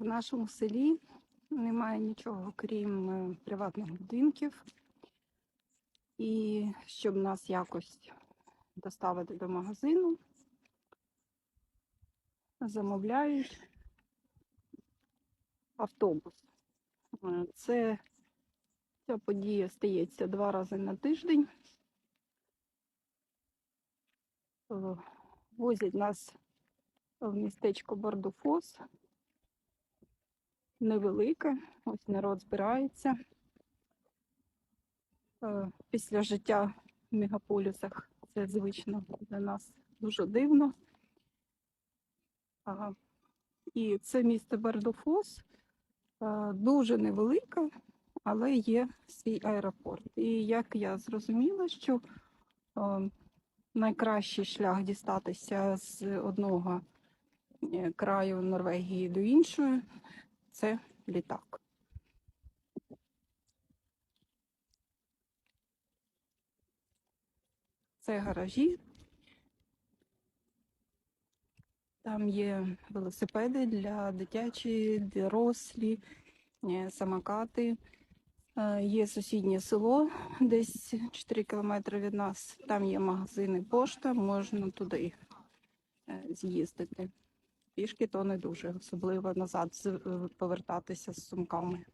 В нашому селі немає нічого, крім е, приватних будинків. І щоб нас якось доставити до магазину, замовляють автобус. Е, Це ця подія стається два рази на тиждень. Е, Возять нас в містечко Бардуфос. Невелике, ось народ збирається. Е, Після життя в мегаполісах це звично для нас дуже дивно. І це місто Бардуфос е, дуже невелике, але є свій аеропорт. І як я зрозуміла, що е, найкращий шлях дістатися з одного краю Норвегії до іншого це літак. Це гаражі. Там є велосипеди для дитячі, дорослі, е, самокати. Е, Є сусіднє село, десь 4 кілометри від нас. Там є магазини пошта, можна туди е, з'їздити. Пішки то не дуже, особливо назад е, повертатися з сумками.